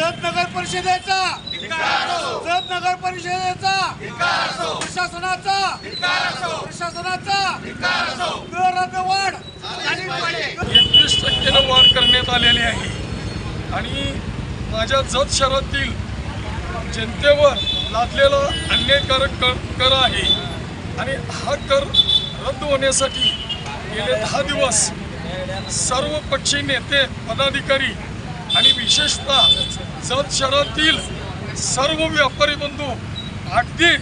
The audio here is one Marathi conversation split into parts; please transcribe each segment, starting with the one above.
जत नगर परिषदेचा. जत नगर परिषदेचा. प्रशासनाचा. प्रशासनाचा. वाढ. एकवीस टक्क्यानं वाढ करण्यात आलेली आहे. आणि माझ्या जत शहरातील जनतेवर लादलेला अन्यायकारक कर कर आहे. आणि हा कर रद्द होण्यासाठी गेले दहा दिवस सर्व पक्षी नेते पदाधिकारी आणि विशेषतः जत शहरातील सर्व व्यापारी बंधू अगदी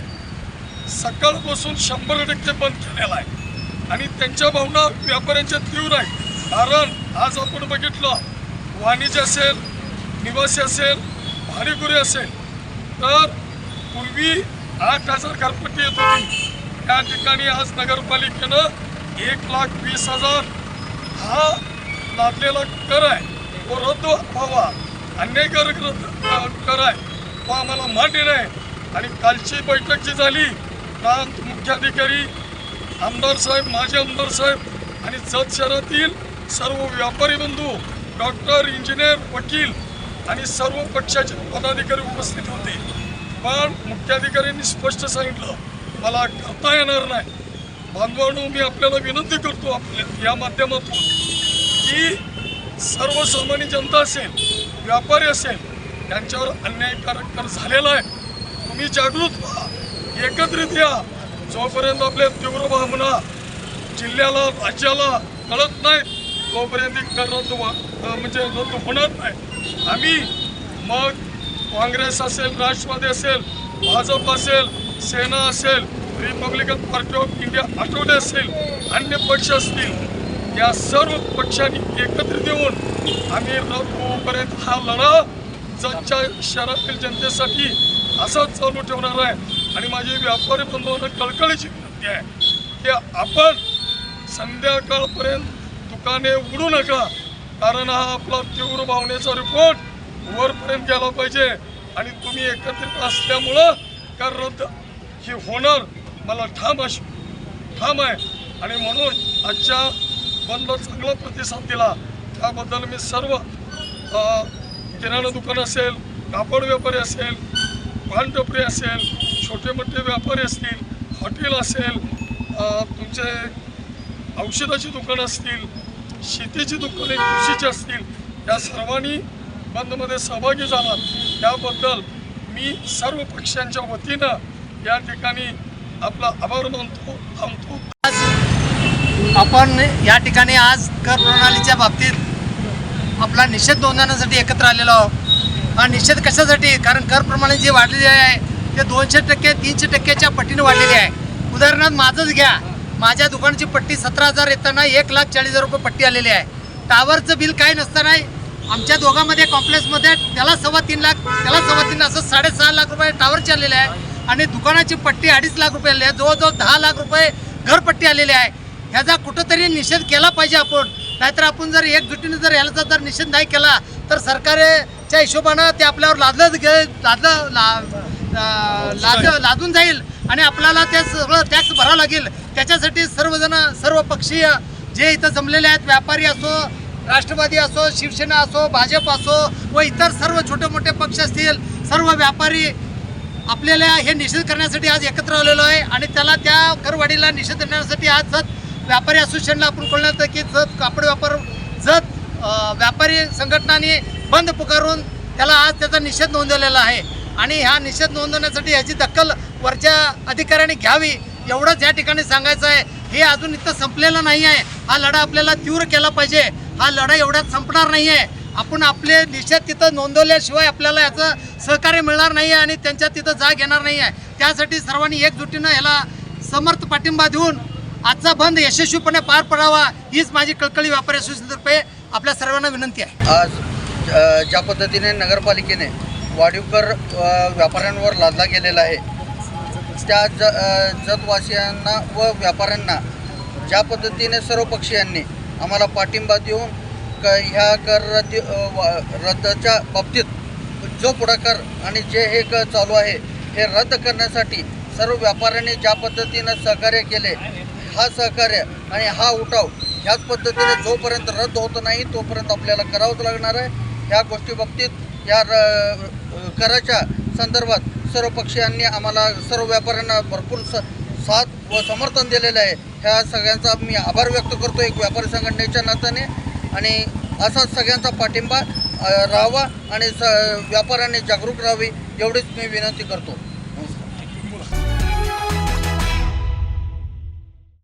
सकाळपासून शंभर टक्के बंद केलेला आहे. आणि त्यांच्या भावना व्यापाऱ्यांच्या तीव्र आहेत. कारण आज आपण बघितलं वाणिज्य असेल निवासी असेल भाडेगुरे असेल तर पूर्वी आठ हजार घरपट्टी येत होती. त्या ठिकाणी आज नगरपालिकेनं एक लाख वीस हजार हा लादलेला कर आहे. रद्द व्हावा अन्यायकारक रद्द कर आहे तो आम्हाला मान्य नाही. आणि कालची बैठक जी झाली प्रांत मुख्याधिकारी आमदार साहेब माजी आमदार साहेब आणि जत शहरातील सर्व व्यापारी बंधू डॉक्टर इंजिनियर वकील आणि सर्व पक्षाचे पदाधिकारी उपस्थित होते. पण मुख्याधिकाऱ्यांनी स्पष्ट सांगितलं मला करता येणार नाही. बांधवांनो मी आपल्याला विनंती करतो आपल्या या माध्यमातून की सर्वसामान्य जनता असेल व्यापारी असेल त्यांच्यावर अन्यायकारक तर झालेला आहे. तुम्ही जागृत व्हा एकत्रित या. जोपर्यंत आपल्या तीव्र भावना जिल्ह्याला राज्याला कळत नाहीत तोपर्यंत रद्द म्हणजे रद्द होणार नाही. आम्ही मग काँग्रेस असेल राष्ट्रवादी असेल भाजप असेल सेना असेल रिपब्लिकन पार्टी ऑफ इंडिया आठवडे असेल अन्य पक्ष असतील या सर्व पक्षांनी एकत्रित येऊन आम्ही रद्द हा लढा जगच्या शहरातील जनतेसाठी असाच चालू ठेवणार आहे. आणि माझी व्यापारी बंधूंना कळकळीची विनंती आहे की आपण संध्याकाळपर्यंत दुकाने उघडू नका कारण हा आपला तीव्र भावनेचा रिपोर्ट वरपर्यंत गेला पाहिजे. आणि तुम्ही एकत्रित असल्यामुळं का रद्द ही होणार? मला ठाम अशी ठाम आहे. आणि म्हणून आजच्या बंद चांगला प्रतिसाद दिला. त्याबद्दल मी सर्व किराणा दुकान असेल कापड व्यापारी असेल पानटपरी असेल छोटे मोठे व्यापारी असतील हॉटेल असेल तुमचे औषधाची दुकानं असतील शेतीची दुकाने कृषीची असतील या सर्वांनी बंदमध्ये सहभागी झाला. त्याबद्दल मी सर्व पक्षांच्या वतीनं या ठिकाणी आपला आभार मानतो थांबतो. आपण या ठिकाणी आज कर प्रणालीच्या बाबतीत आपला निषेध नोंदवण्यासाठी एकत्र आलेलो आहोत. हा निषेध कशासाठी? कारण कर प्रमाणे जे वाढलेले आहे ते दोनशे टक्के तीनशे टक्क्याच्या पट्टीने वाढलेले आहे. उदाहरणार्थ माझंच घ्या. माझ्या दुकानाची पट्टी सतरा हजार येताना एक लाख चाळीस हजार रुपये पट्टी आलेली आहे. टावरचं बिल काय नसताना आमच्या दोघांमध्ये कॉम्प्लेक्समध्ये त्याला सव्वा तीन लाख त्याला सव्वा तीन असं साडेसहा लाख रुपये टावरचे आलेले आहे. आणि दुकानाची पट्टी अडीच लाख रुपये आलेली आहे. जवळजवळ दहा लाख रुपये घरपट्टी आलेली आहे. ह्याचा कुठंतरी निषेध केला पाहिजे आपण. नाहीतर आपण जर एकजुटीने जर ह्याचा जर निषेध नाही केला तर सरकारच्या हिशोबानं ते आपल्यावर लादलं गे लादलं ला- लाद लादून जाईल. आणि आपल्याला ते सगळं टॅक्स भरावं लागेल. त्याच्यासाठी सर्वजण सर्व पक्षीय जे इथं जमलेले आहेत व्यापारी असो राष्ट्रवादी असो शिवसेना असो भाजप असो व इतर सर्व छोटे मोठे पक्ष असतील सर्व व्यापारी आपल्याला हे निषेध करण्यासाठी आज एकत्र आलेलो आहे. आणि त्याला त्या करवाढीला निषेध करण्यासाठी आज व्यापारी असोसिएशनला आपण कळण्यात की जत कापड व्यापार जत व्यापारी संघटनांनी बंद पुकारून त्याला आज त्याचा निषेध नोंदवलेला आहे. आणि ह्या निषेध नोंदवण्यासाठी याची दखल वरच्या अधिकाऱ्यांनी घ्यावी एवढंच या ठिकाणी सांगायचं आहे. हे अजून इथं संपलेलं नाही आहे. हा लढा आपल्याला तीव्र केला पाहिजे. हा लढा एवढ्यात संपणार नाही आहे. आपण आपले निषेध तिथं नोंदवल्याशिवाय आपल्याला याचं सहकार्य मिळणार नाही आहे आणि त्यांच्या तिथं जाग येणार नाही आहे. त्यासाठी सर्वांनी एकजुटीनं ह्याला समर्थ पाठिंबा देऊन आजचा बंद यशस्वीपणे पार पडावा हीच माझी कळकळी व्यापारी असोसिएशनतर्फे आपल्या सर्वांना विनंती आहे. आज ज्या पद्धतीने नगरपालिकेने वाढीवकर व्यापाऱ्यांवर लादला गेलेला आहे त्या ज जतवासियांना व व्यापाऱ्यांना ज्या पद्धतीने सर्व पक्षीयांनी आम्हाला पाठिंबा देऊन क ह्या कर रद्द वा- रद्दच्या बाबतीत जो पुढाकार आणि जे हे क चालू आहे हे रद्द करण्यासाठी सर्व व्यापाऱ्यांनी ज्या पद्धतीनं सहकार्य केले हा सहकार्य आणि हा उठाव ह्याच पद्धतीने जोपर्यंत रद्द होत नाही तोपर्यंत आपल्याला करावंच लागणार आहे. ह्या गोष्टी बाबतीत या र- कराच्या संदर्भात सर्व पक्षीयांनी आम्हाला सर्व व्यापाऱ्यांना भरपूर स साथ व समर्थन दिलेलं आहे. ह्या सगळ्यांचा मी आभार व्यक्त करतो एक व्यापारी संघटनेच्या नात्याने. आणि असाच सगळ्यांचा पाठिंबा राहावा आणि स व्यापाऱ्यांनी जागरूक राहावी एवढीच मी विनंती करतो.